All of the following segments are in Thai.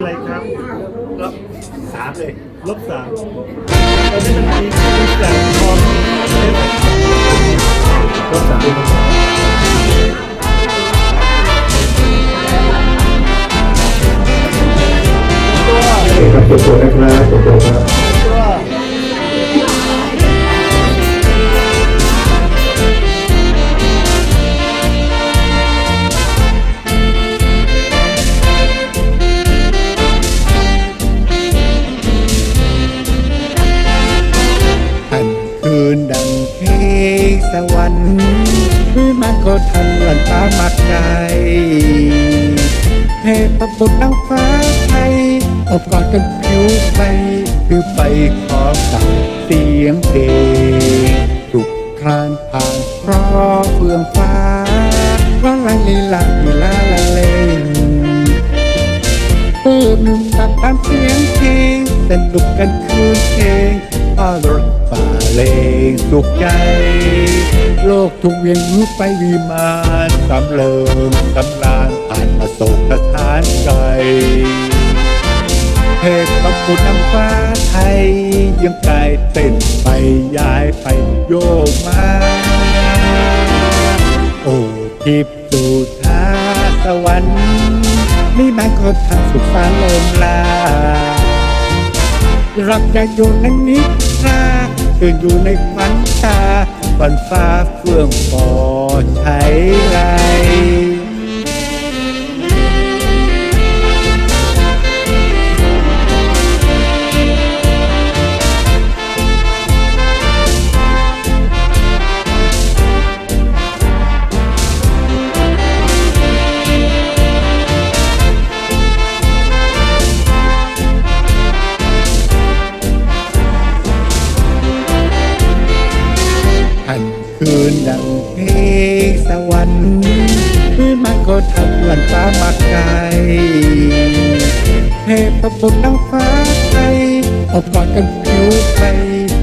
อะไรครับลบสามเลยลบสามตอนนี้มันมีมีแต่คอมลบสามตัวครับตัวตัวนะครับตัวตัวครับ วรรค์คือมันก็ทันหลันตามักใจเทพบุตรนางฟ้าไทยอบกอดกันผิวไปคือไปขอสั่งเสียงเพลงสุขครานผ่านเพราะเฟื่องฟ้าว่าลาลีลาลีลาละเลงปืนตัดตามเสียงเพลงสนุกกันคืนเพลงอารถป่า เลงสุขใจ โลกทุกเวียนรู้ไปวิมานสำเริงสำลานผ่านมาโศกสถานไกลเทพประบุนำฟ้าไทย ยังกายเต้นไปย้ายไปโยกมา โอ้ทิพย์สุธาสวรรค์นี่มันก็ทำสุขสารลมลารับใจอยู่ในนิทรา ตื่นอยู่ในฝันตาฝันฟ้าเฟื่องฟอใช้ไร ทันคืนดังเพลงสวรรค์คือมันก็ทำหลันฟ้ามักใจเทพบุตรนางฟ้าไทยอบกอดกันผิวไป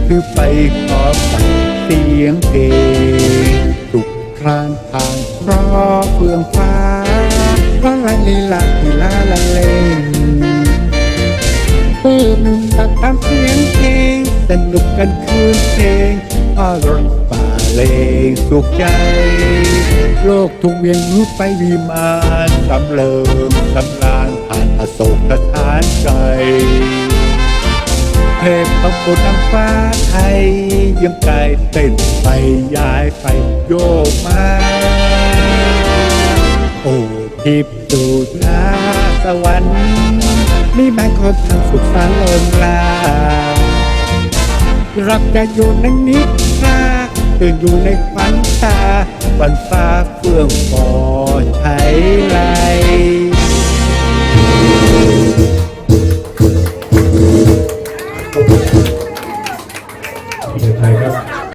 คือไปขอฟังเสียงเพลงสุขครานผ่านเพราะเฟื่องฟ้าว่าลาลีลาลีลาละเลงปืนตัดตามเสียงเพลงสนุกกันคืนเพลง อารมณ์ป่าเลงสุขใจ โลกทุกเวียนรู้ไปวิมานสำเริงสำลานผ่านอโศกสถานไกลเทพพบุตรนางฟ้าไทย ยังกายเต้นไปย้ายไปโยกมา โอ้ทิพย์สุธาสวรรค์นี่แม่คนทำสุขสารลมลารับแต่อยู่ในนิทรา ตื่นอยู่ในฝันตาฝันฟ้าเฟื่องฟอใช้ไร